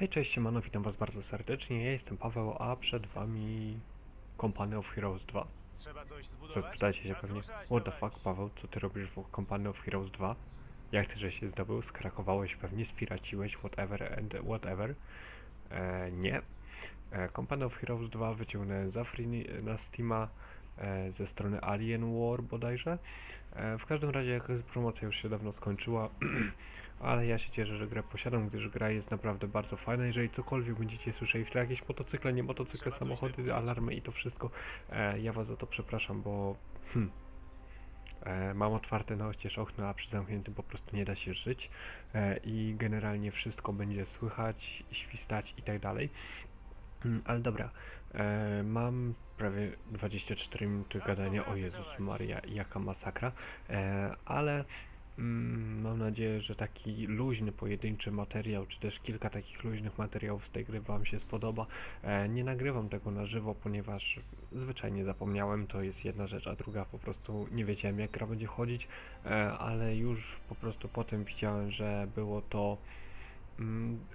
Hej, cześć, siemano, witam was bardzo serdecznie, ja jestem Paweł, a przed wami Company of Heroes 2. Trzeba coś Co zbudować? pytacie się pewnie, what the fuck Paweł, co ty robisz w Company of Heroes 2? Jak ty żeś się zdobył, skrakowałeś pewnie, spiraciłeś, whatever and whatever. E, nie. E, Company of Heroes 2 wyciągnąłem za free na Steama ze strony Alien War bodajże. E, w każdym razie promocja już się dawno skończyła, ale ja się cieszę, że grę posiadam, gdyż gra jest naprawdę bardzo fajna. Jeżeli cokolwiek będziecie słyszeli w tle, jakieś motocykle, nie motocykle, samochody, alarmy i to wszystko, e, ja was za to przepraszam, bo hmm, e, mam otwarte na oścież okno, a przy zamkniętym po prostu nie da się żyć e, i generalnie wszystko będzie słychać, świstać i tak dalej. Mm, Ale dobra, e, mam prawie 24 minuty gadania, o Jezus Maria, jaka masakra, e, ale mm, mam nadzieję, że taki luźny, pojedynczy materiał, czy też kilka takich luźnych materiałów z tej gry Wam się spodoba. E, nie nagrywam tego na żywo, ponieważ zwyczajnie zapomniałem, to jest jedna rzecz, a druga po prostu nie wiedziałem jak gra będzie chodzić, e, ale już po prostu potem widziałem, że było to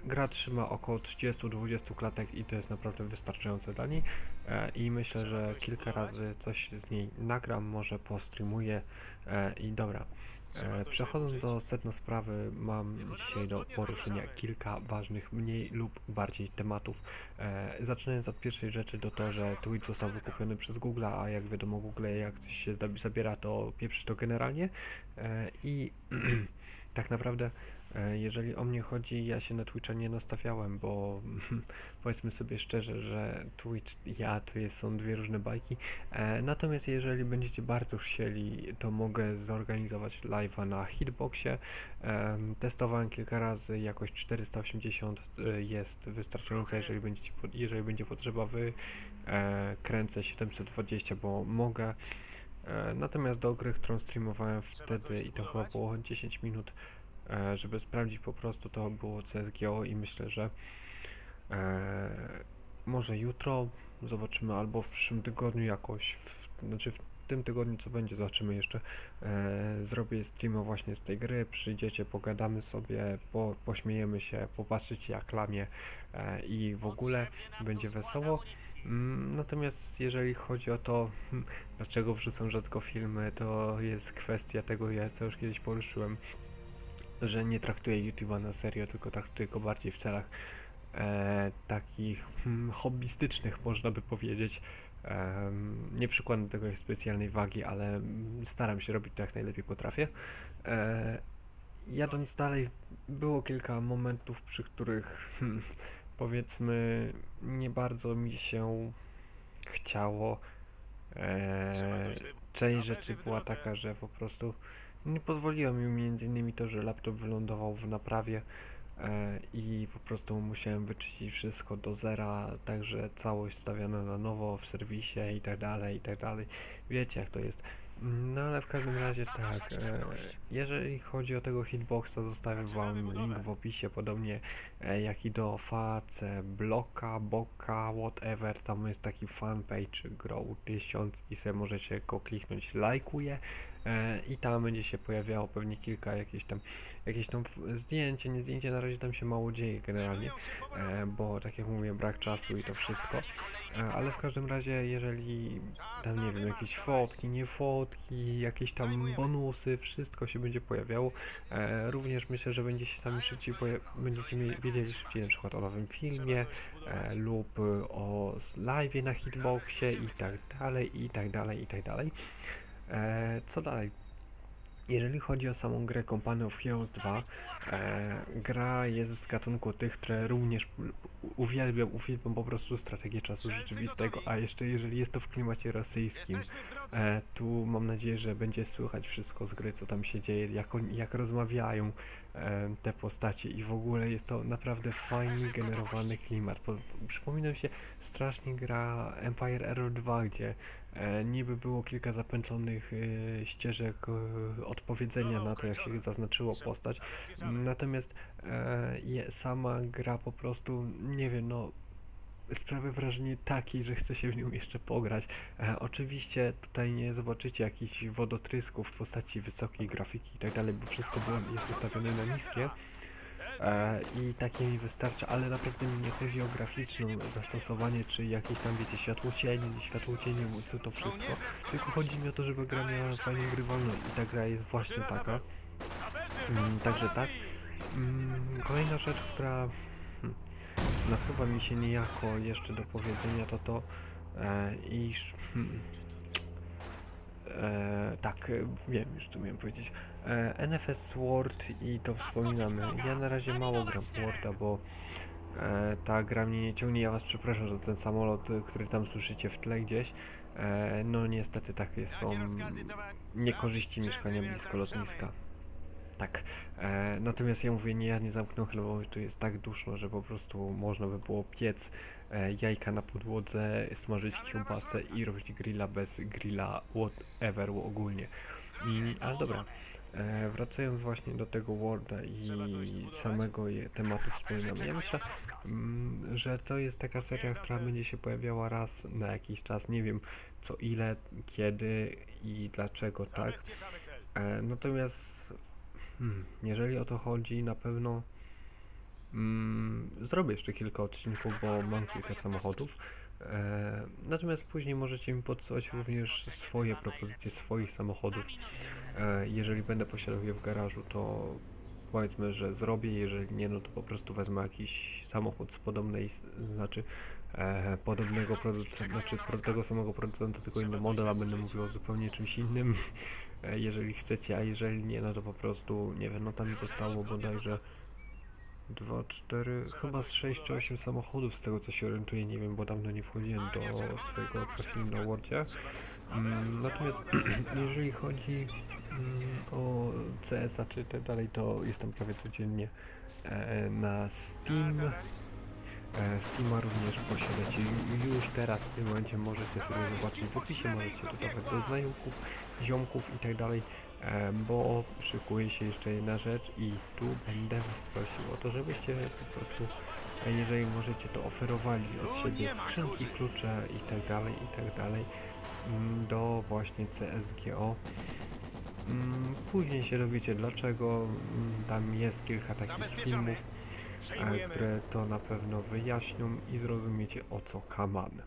Gra trzyma około 30-20 klatek i to jest naprawdę wystarczające dla niej. E, i myślę, że kilka razy coś z niej nagram, może postreamuję. E, i dobra. E, przechodząc do sedna sprawy, mam dzisiaj do poruszenia kilka ważnych, mniej lub bardziej tematów. Zaczynając od pierwszej rzeczy, do to, że Twitch został wykupiony przez Google, a jak wiadomo Google jak coś się zabi- zabiera, to pieprzy to generalnie. I tak naprawdę E, Jeżeli o mnie chodzi, ja się na Twitcha nie nastawiałem, bo powiedzmy sobie szczerze, że Twitch ja to jest, są dwie różne bajki. E, natomiast jeżeli będziecie bardzo chcieli, to mogę zorganizować live'a na Hitboxie. Em, testowałem kilka razy, jakość 480 e, jest wystarczająca, jeżeli, będziecie, jeżeli będzie potrzeba, wy e, kręcę 720, bo mogę. E, natomiast do gry, którą streamowałem wtedy i to chyba było 10 minut, e, żeby sprawdzić po prostu to było CSGO i myślę, że e, może jutro zobaczymy albo w przyszłym tygodniu jakoś, w, znaczy w tym tygodniu co będzie zobaczymy jeszcze zrobię streama właśnie z tej gry, przyjdziecie, pogadamy sobie, po, pośmiejemy się, popatrzycie jak lamie i w ogóle będzie wesoło. Mm, Natomiast jeżeli chodzi o to, dlaczego wrzucam rzadko filmy, to jest kwestia tego, ja co już kiedyś poruszyłem, że nie traktuję YouTube'a na serio, tylko traktuję go bardziej w celach e, takich hmm, hobbystycznych, można by powiedzieć. Em, nie przykładam do tego specjalnej wagi, ale staram się robić to jak najlepiej potrafię. E, jadąc dalej, było kilka momentów, przy których hmm, powiedzmy nie bardzo mi się chciało. E, część rzeczy była taka, że po prostu nie pozwoliło mi między innymi to, że laptop wylądował w naprawie e, i po prostu musiałem wyczyścić wszystko do zera, także całość stawiana na nowo w serwisie i tak dalej, i tak dalej. Wiecie jak to jest. No ale w każdym razie tak, e, jeżeli chodzi o tego hitboxa, zostawię wam link w opisie, podobnie e, jak i do Face, Bloka, Boka, whatever, tam jest taki fanpage Grow 1000 i sobie możecie go kliknąć, lajkuję i tam będzie się pojawiało pewnie kilka jakieś tam, jakieś tam zdjęcie, nie zdjęcie, na razie tam się mało dzieje generalnie, e, bo tak jak mówię, brak czasu i to wszystko, e, ale w każdym razie jeżeli tam nie wiem, jakieś fotki, nie fotki, jakieś tam bonusy, wszystko się będzie pojawiało. E, również myślę, że będzie się tam szybciej będziecie wiedzieli szybciej na przykład o nowym filmie e, lub o live'ie na hitboxie i tak dalej, i tak dalej, i tak dalej. E, co dalej? Jeżeli chodzi o samą grę Company of Heroes 2, e, gra jest z gatunku tych, które również uwielbiam, uwielbiam po prostu strategię czasu rzeczywistego, a jeszcze jeżeli jest to w klimacie rosyjskim. E, tu mam nadzieję, że będzie słychać wszystko z gry, co tam się dzieje, jak, jak rozmawiają te postacie i w ogóle jest to naprawdę fajnie generowany klimat. Po, po, przypomina mi się strasznie gra Empire Error 2, gdzie e, niby było kilka zapętlonych e, ścieżek e, odpowiedzenia na to, jak się zaznaczyło postać, natomiast e, sama gra po prostu, nie wiem, no sprawia wrażenie takiej, że chce się w nią jeszcze pograć. E, oczywiście tutaj nie zobaczycie jakichś wodotrysków w postaci wysokiej grafiki i tak dalej, bo wszystko było, jest ustawione na niskie, E, I takie mi wystarcza, ale naprawdę mi nie chodzi o graficzną zastosowanie, czy jakieś tam, wiecie, światłocienie, nie światłocienie, co to wszystko. Tylko chodzi mi o to, żeby gra miała fajną grywalność i ta gra jest właśnie taka. Mm, także tak. Mm, kolejna rzecz, która nasuwa mi się niejako jeszcze do powiedzenia, to to, e, iż... Hmm, e, tak, wiem już co miałem powiedzieć. E, NFS Sword i to wspominamy. Ja na razie mało gram w Worda, bo e, ta gra mnie nie ciągnie. Ja was przepraszam za ten samolot, który tam słyszycie w tle gdzieś. E, no niestety takie są niekorzyści mieszkania blisko lotniska. Tak. E, natomiast ja mówię, nie, ja nie zamknę chlebowy, tu jest tak duszno, że po prostu można by było piec e, jajka na podłodze, smażyć kiełbasę i robić grilla bez grilla, whatever ogólnie. Ale dobra. E, wracając właśnie do tego Worda i samego je, tematu wspominamy. Ja myślę, mm, że to jest taka seria, która będzie się pojawiała raz na jakiś czas. Nie wiem co ile, kiedy i dlaczego tak. E, natomiast hmm, jeżeli o to chodzi, na pewno mm, zrobię jeszcze kilka odcinków, bo mam kilka samochodów. E, natomiast później możecie mi podsyłać również swoje propozycje swoich samochodów. E, jeżeli będę posiadał je w garażu, to powiedzmy, że zrobię. Jeżeli nie, no to po prostu wezmę jakiś samochód z podobnej, znaczy e, podobnego producenta, znaczy tego samego producenta, tylko inny model, a będę mówił o zupełnie czymś innym. E, jeżeli chcecie, a jeżeli nie, no to po prostu, nie wiem, no tam zostało bodajże 2, 4, chyba z 6 czy 8 samochodów z tego co się orientuję, nie wiem, bo dawno nie wchodziłem do swojego profilu na Wordzie. Mm, natomiast jeżeli chodzi mm, o CS-a czy tak dalej, to jestem prawie codziennie e, na Steam. E, Steama również posiadacie ju- już teraz w tym momencie możecie sobie zobaczyć w opisie, możecie dodawać do znajomków, ziomków i tak dalej, e, bo szykuje się jeszcze jedna rzecz i tu będę was prosił o to, żebyście po prostu, e, jeżeli możecie, to oferowali od siebie skrzynki, klucze i tak dalej, i tak dalej mm, do właśnie CSGO. Mm, Później się dowiecie dlaczego, mm, tam jest kilka takich filmów, które to na pewno wyjaśnią i zrozumiecie o co kaman.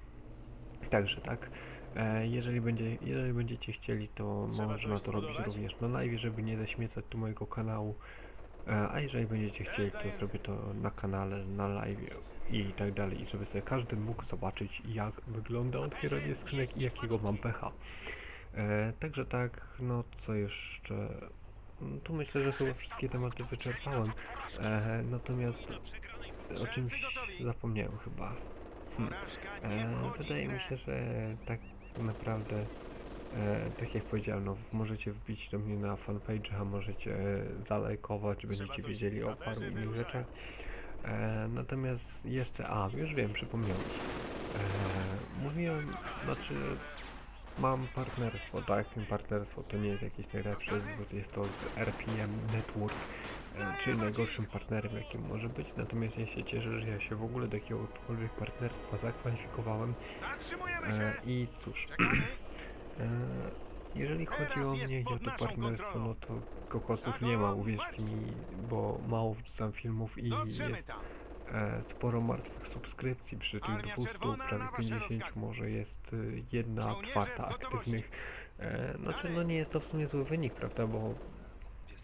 Także tak, e, jeżeli, będzie, jeżeli będziecie chcieli, to można to robić również na live, żeby nie zaśmiecać tu mojego kanału. E, A jeżeli będziecie chcieli, to zrobię to na kanale, na live i tak dalej, żeby sobie każdy mógł zobaczyć, jak wygląda otwieranie skrzynek i jakiego mam pecha. E, także tak, no co jeszcze? Tu myślę, że chyba wszystkie tematy wyczerpałem. E, natomiast o czymś zapomniałem chyba. Hmm. E, wydaje mi się, że tak naprawdę, e, tak jak powiedziałem, no, możecie wbić do mnie na fanpage, a możecie zalajkować, będziecie wiedzieli o paru innych rzeczach. E, natomiast jeszcze, a już wiem, przypomniałem. E, mówiłem, znaczy mam partnerstwo, tak? Partnerstwo to nie jest jakieś najlepsze, jest to z RPM Network, e, czyli najgorszym partnerem, jakim może być. Natomiast ja się cieszę, że ja się w ogóle do jakiegokolwiek partnerstwa zakwalifikowałem. E, I cóż, e, jeżeli chodzi o mnie i o to partnerstwo, no to kokosów nie ma, uwierzcie mi, bo mało wrzucam filmów i jest sporo martwych subskrypcji przy tych 200, prawie 50 może jest y, jedna czwarta aktywnych. E, znaczy no nie jest to w sumie zły wynik, prawda, bo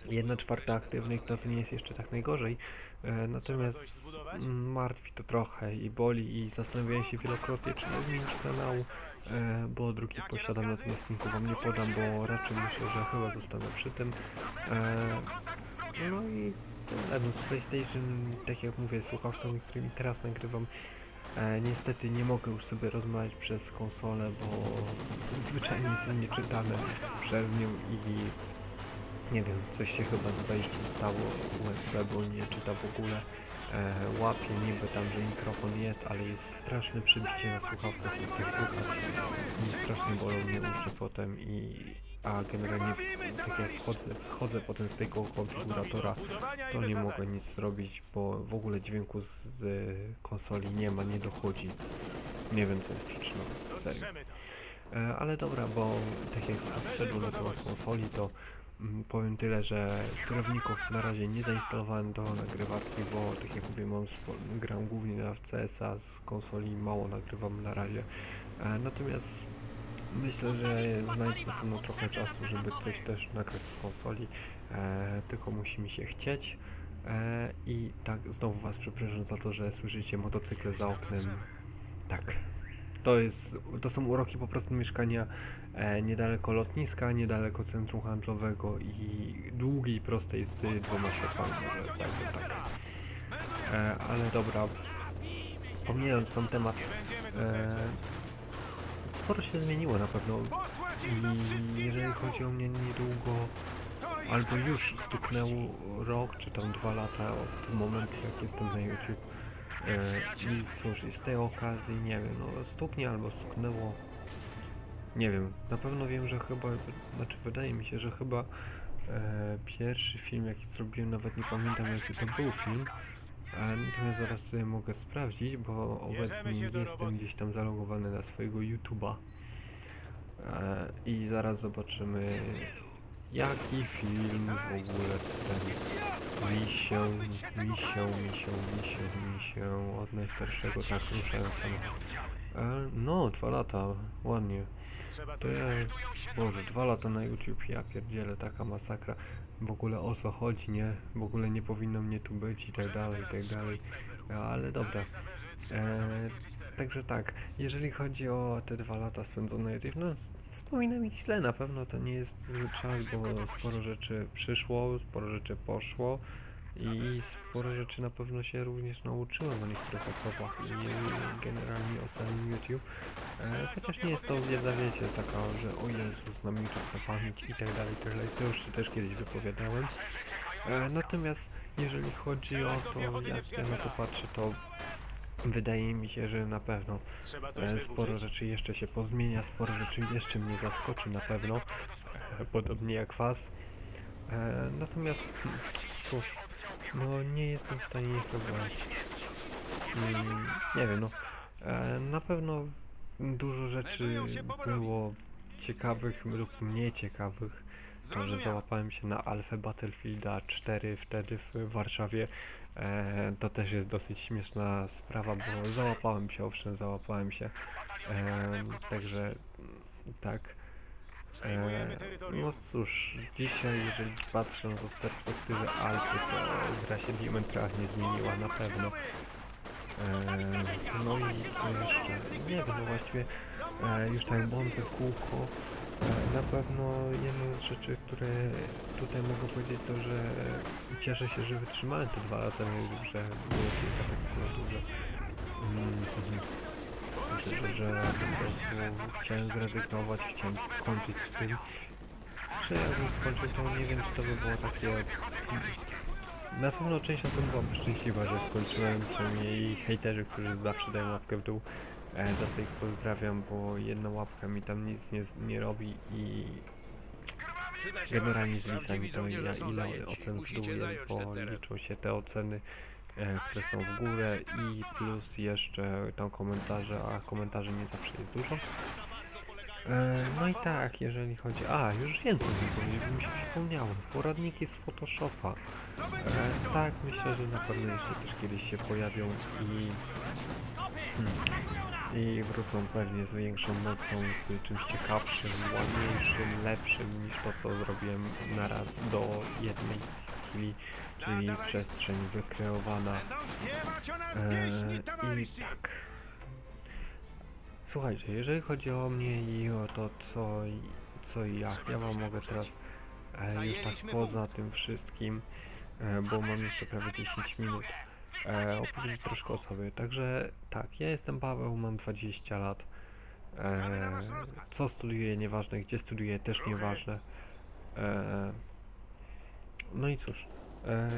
jedna czwarta aktywnych to nie jest jeszcze tak najgorzej. E, natomiast martwi to trochę i boli i zastanawiałem się wielokrotnie, czy nie zmienić kanału, e, bo drugi posiadam, natomiast linku wam nie podam, bo raczej myślę, że chyba zostanę przy tym. E, no i no z PlayStation, tak jak mówię, słuchawkami, którymi teraz nagrywam, e, niestety nie mogę już sobie rozmawiać przez konsolę, bo zwyczajnie są nieczytane przez nią i nie wiem, coś się chyba z wejściem stało USB, bo nie czyta w ogóle. E, łapie niby tam, że mikrofon jest, ale jest straszne przybicie na słuchawkach i to słychać. I strasznie bolą mnie uszy potem i... A generalnie tak jak wchodzę, wchodzę potem z tego konfiguratora, to nie mogę nic zrobić, bo w ogóle dźwięku z, z konsoli nie ma, nie dochodzi. Nie wiem co jest przyczyną, serio. E, ale dobra, bo tak jak wszedłem na temat konsoli, to Mm, Powiem tyle, że sterowników na razie nie zainstalowałem do nagrywarki, bo tak jak mówię, mam gram głównie na CS-a z konsoli, mało nagrywam na razie. E, natomiast myślę, że znajdę na pewno trochę czasu, żeby coś też nagrać z konsoli, e, tylko musi mi się chcieć. E, I tak, znowu Was przepraszam za to, że słyszycie motocykle za oknem. Tak, to jest, to są uroki po prostu mieszkania e, niedaleko lotniska, niedaleko centrum handlowego i długiej, prostej z dwoma światłami, może tak, tak. E, ale dobra, pomijając sam temat, e, sporo się zmieniło na pewno i jeżeli chodzi o mnie niedługo, albo już stuknęło rok, czy tam dwa lata od momentu, jak jestem na YouTube. E, I cóż, i z tej okazji, nie wiem, no stuknie albo stuknęło. Nie wiem, na pewno wiem, że chyba, znaczy wydaje mi się, że chyba e, pierwszy film jaki zrobiłem, nawet nie pamiętam jaki to był film. Natomiast zaraz sobie mogę sprawdzić, bo obecnie jestem gdzieś tam zalogowany na swojego YouTube'a. E, I zaraz zobaczymy jaki film w ogóle ten mi się, mi się, mi się, mi się, mi się od najstarszego tak ruszałem samochód. E, no, dwa lata, ładnie. To ja, Boże, dwa lata na YouTube, ja pierdzielę, taka masakra. W ogóle o co chodzi, nie? W ogóle nie powinno mnie tu być i tak dalej, i tak dalej. Ale dobra. E, także tak, jeżeli chodzi o te dwa lata spędzone YouTube, no wspominam ich źle, na pewno to nie jest zły czas, bo sporo rzeczy przyszło, sporo rzeczy poszło i sporo rzeczy na pewno się również nauczyłem o niektórych osobach i generalnie o samym YouTube. E, chociaż nie jest to wiedza, wiecie, taka, że o Jezu, znam YouTube na pamięć i tak dalej, i tak dalej. To już się też kiedyś wypowiadałem. E, natomiast jeżeli chodzi o to, jak ja na to patrzę, to wydaje mi się, że na pewno e, sporo rzeczy jeszcze się pozmienia, sporo rzeczy jeszcze mnie zaskoczy na pewno, e, podobnie jak was. E, natomiast, hmm, cóż, no nie jestem w stanie chyba, mm, nie wiem, no, e, na pewno dużo rzeczy było ciekawych lub mniej ciekawych. To, że załapałem się na Alfę Battlefielda 4 wtedy w Warszawie, e, to też jest dosyć śmieszna sprawa, bo załapałem się, owszem, załapałem się. E, także tak. E, terytorium. no cóż, dzisiaj jeżeli patrzę z perspektywy Alfy, to gra się diametralnie zmieniła na pewno. E, no i co jeszcze? Nie wiem, no właściwie e, już tak błądzę w kółko. E, na pewno jedną z rzeczy, które tutaj mogę powiedzieć, to że cieszę się, że wytrzymałem te dwa lata że było kilka takich momentów, że, mm, że, że, po prostu chciałem zrezygnować, chciałem skończyć z tym. Że jakbym skończył, to nie wiem, czy to by było takie... Na pewno część osób byłaby szczęśliwa, że skończyłem, przynajmniej hejterzy, którzy zawsze dają łapkę w dół, e, za co ich pozdrawiam, bo jedna łapka mi tam nic nie, z- nie robi i generalnie zwisa mi to ja ile ocen w dół bo liczą się te oceny, które są w górę i plus jeszcze tam komentarze, a komentarzy nie zawsze jest dużo. E, no i tak, jeżeli chodzi... A, już więcej mi się przypomniało. Poradniki z Photoshopa. E, tak, myślę, że na pewno jeszcze też kiedyś się pojawią i... Hmm, I wrócą pewnie z większą mocą, z czymś ciekawszym, ładniejszym, lepszym niż to, co zrobiłem na raz do jednej chwili, czyli przestrzeń wykreowana Eee, I tak. Słuchajcie, jeżeli chodzi o mnie i o to, co, i- co i jak, ja wam mogę teraz e, już tak poza tym wszystkim, e, bo mam jeszcze prawie 10 minut, e, opowiedzieć troszkę o sobie. Także tak, ja jestem Paweł, mam 20 lat. E, co studiuję, nieważne, gdzie studiuję, też nieważne. E, no i cóż, e,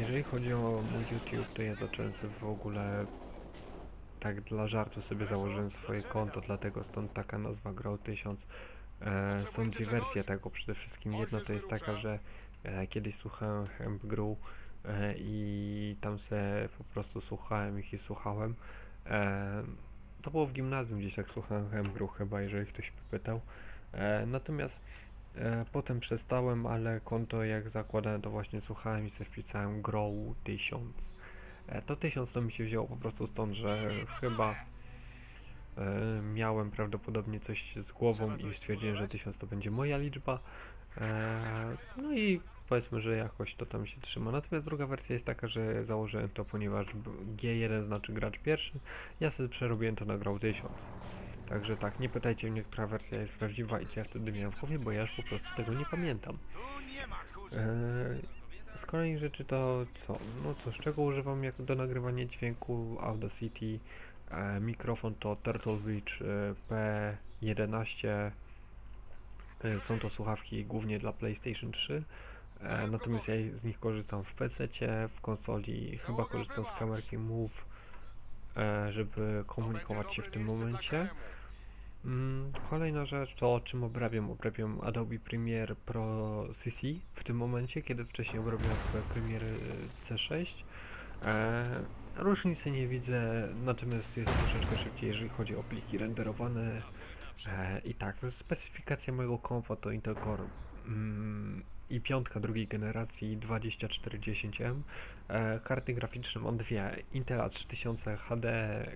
jeżeli chodzi o mój YouTube, to ja zacząłem sobie w ogóle tak dla żartu sobie założyłem swoje konto, dlatego stąd taka nazwa Grow 1000. E, są dwie wersje tego, przede wszystkim jedna to jest taka, że e, kiedyś słuchałem Hemp Grow i tam se po prostu słuchałem ich i słuchałem. To było w gimnazjum gdzieś tak słuchałem Hemp Grow chyba, jeżeli ktoś by pytał. Natomiast potem przestałem, ale konto jak zakładałem to właśnie słuchałem i sobie wpisałem Grow 1000. E, to 1000 to mi się wzięło po prostu stąd, że chyba e, miałem prawdopodobnie coś z głową i stwierdziłem, że 1000 to będzie moja liczba. E, no i powiedzmy, że jakoś to tam się trzyma. Natomiast druga wersja jest taka, że założyłem to, ponieważ b- G1 znaczy gracz pierwszy. Ja sobie przerobiłem to na Grow 1000. Także tak, nie pytajcie mnie, która wersja jest prawdziwa i co ja wtedy miałem w głowie, bo ja już po prostu tego nie pamiętam. Eee, z kolei rzeczy to co? No cóż, czego używam jak do nagrywania dźwięku Audacity? E, mikrofon to Turtle Beach e, P11. E, są to słuchawki głównie dla PlayStation 3. E, natomiast ja z nich korzystam w PC, w konsoli, chyba korzystam z kamerki Move, żeby komunikować się w tym momencie. Mm, kolejna rzecz to o czym obrabiam. Obrabiam Adobe Premiere Pro CC w tym momencie, kiedy wcześniej obrabiałem w Premiere y, C6. E, różnicy nie widzę, natomiast jest troszeczkę szybciej, jeżeli chodzi o pliki renderowane. E, I tak, specyfikacja mojego kompa to Intel Core mm, i piątka drugiej generacji 2410M. E, karty graficzne mam dwie, Intela 3000 HD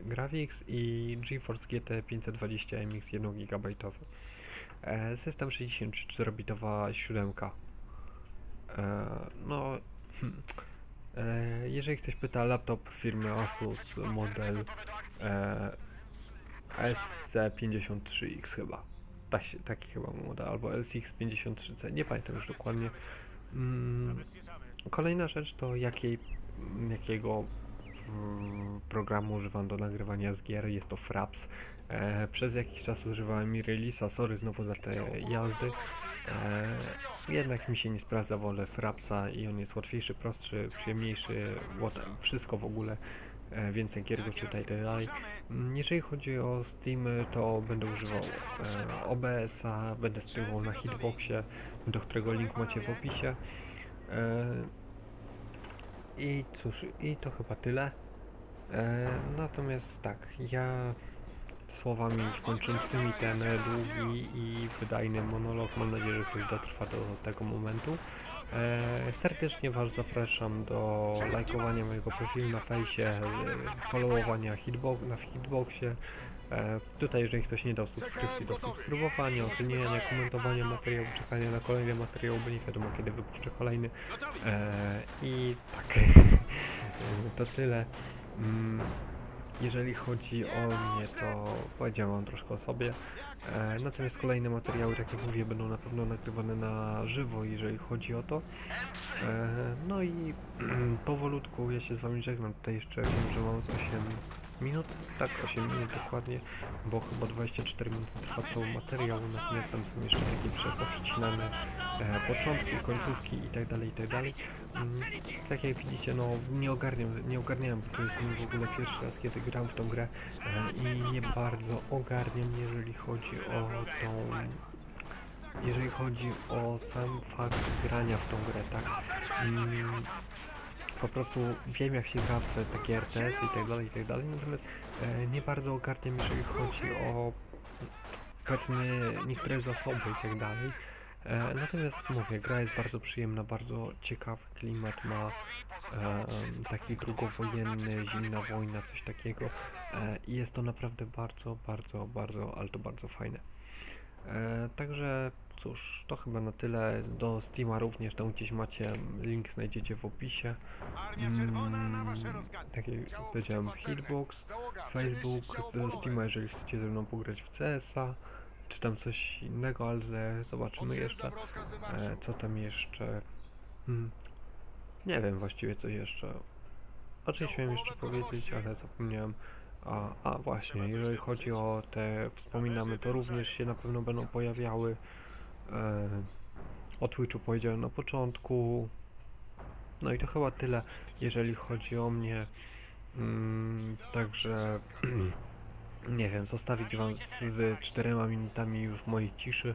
Graphics i GeForce GT 520 MX 1 GB. E, system 64-bitowa 7. E, no, hmm. e, jeżeli ktoś pyta, laptop firmy Asus model e, SC53X chyba. Tak taki chyba model, albo LCX53C, nie pamiętam już dokładnie. Mm, kolejna rzecz to jakiej, jakiego mm, programu używam do nagrywania z gier, jest to Fraps. E, przez jakiś czas używałem Mirelisa, sorry znowu za te jazdy. E, jednak mi się nie sprawdza, wolę Frapsa i on jest łatwiejszy, prostszy, przyjemniejszy, wszystko w ogóle, więcej gier go czyta i tak dalej. Mm, Jeżeli chodzi o Steam, to będę używał e, OBS-a, będę streamował na Hitboxie, do którego link macie w opisie. E, I cóż, i to chyba tyle. E, natomiast tak, ja słowami już kończącymi ten długi i wydajny monolog, mam nadzieję, że ktoś dotrwa do tego momentu. E, serdecznie Was zapraszam do lajkowania mojego profilu na fejsie, e, followowania hitbo na hitboxie. E, tutaj, jeżeli ktoś nie dał subskrypcji, do subskrybowania, oceniania, komentowania materiału, czekania na kolejny materiał, bo nie wiadomo kiedy wypuszczę kolejny. E, I tak, to tyle. Mm, jeżeli chodzi o mnie, to powiedziałem troszkę o sobie. E, natomiast kolejne materiały, tak jak mówię, będą na pewno nagrywane na żywo, jeżeli chodzi o to. E, no i powolutku ja się z wami żegnam. Tutaj jeszcze wiem, że mam z 8 minut, tak 8 minut dokładnie, bo chyba 24 minuty trwa cały materiał, natomiast tam są jeszcze takie prze- przecinane e, początki, końcówki i tak dalej, i tak. Mm, tak jak widzicie, no nie ogarniam, nie ogarniałem, bo to jest mój w ogóle pierwszy raz, kiedy gram w tą grę e, i nie bardzo ogarniam, jeżeli chodzi o tą jeżeli chodzi o sam fakt grania w tą grę, tak? Mm, po prostu wiem jak się gra w takie RTS i tak dalej, i tak dalej, natomiast e, nie bardzo ogarniam, jeżeli chodzi o powiedzmy niektóre zasoby i tak dalej. E, natomiast mówię, gra jest bardzo przyjemna, bardzo ciekawy klimat ma e, taki drugowojenny, zimna wojna, coś takiego e, i jest to naprawdę bardzo, bardzo, bardzo, ale to bardzo fajne. E, także cóż, to chyba na tyle. Do Steama również tam gdzieś macie, link znajdziecie w opisie. Mm, tak jak Dział powiedziałem, Hitbox, Facebook, z. Steama, jeżeli chcecie ze mną pograć w CS-a, czy tam coś innego, ale zobaczymy jeszcze, e, co tam jeszcze. Hmm. Nie wiem właściwie co jeszcze. O czymś miałem jeszcze powiedzieć, ale zapomniałem. A, a właśnie, jeżeli chodzi o te wspominamy, to również się na pewno będą pojawiały. E, o Twitchu powiedziałem na początku. No i to chyba tyle, jeżeli chodzi o mnie. Mm, także nie wiem, zostawić wam z, z czterema minutami już mojej ciszy,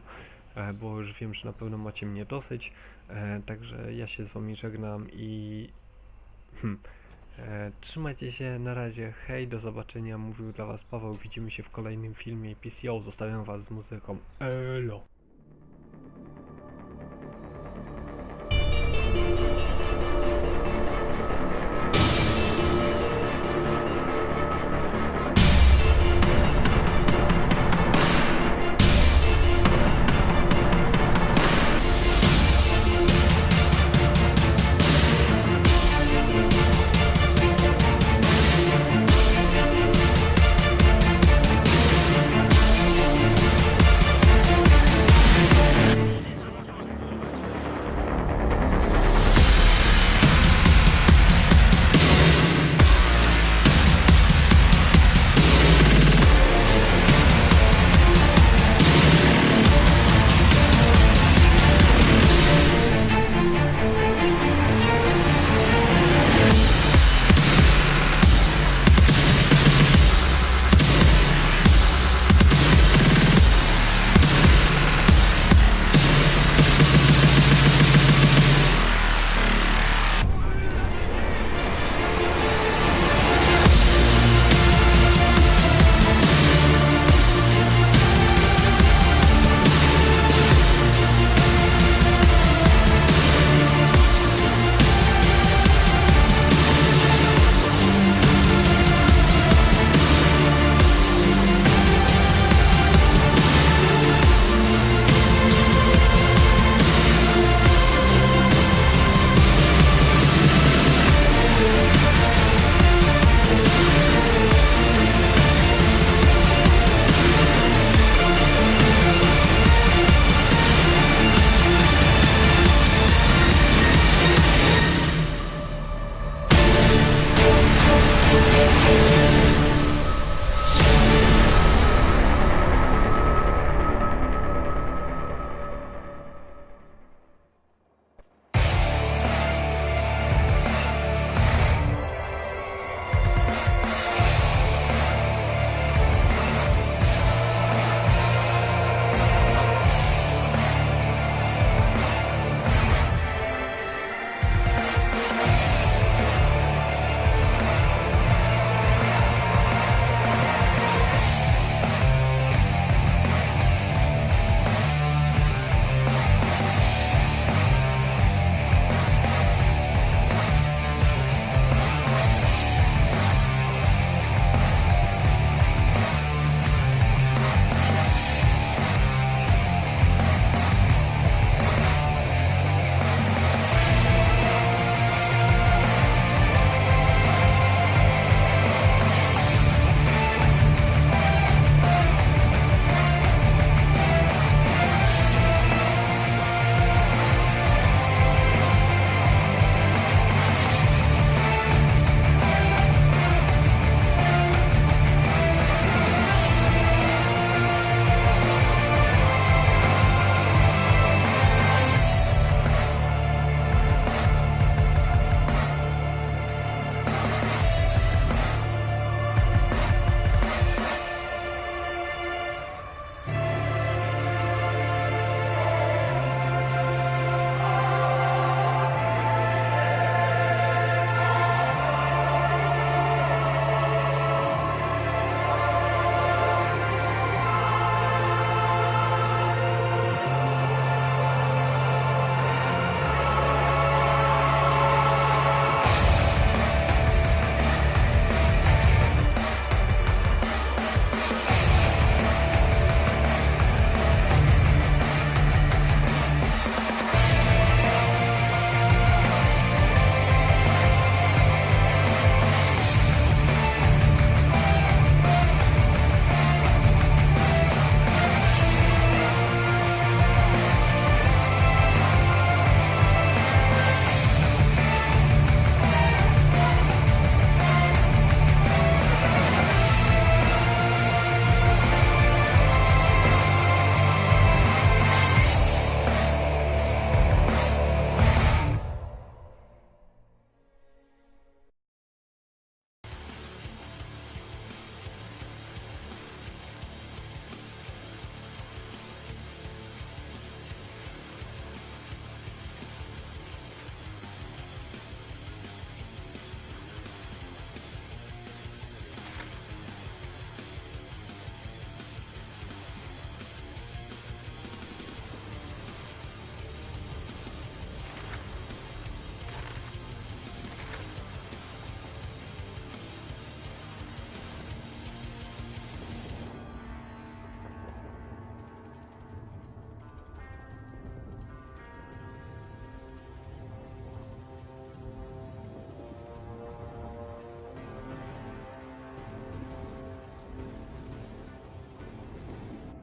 e, bo już wiem, że na pewno macie mnie dosyć. E, także ja się z wami żegnam i hmm, trzymajcie się na razie. Hej, do zobaczenia. Mówił dla was Paweł. Widzimy się w kolejnym filmie PCO. Zostawiam was z muzyką. Elo.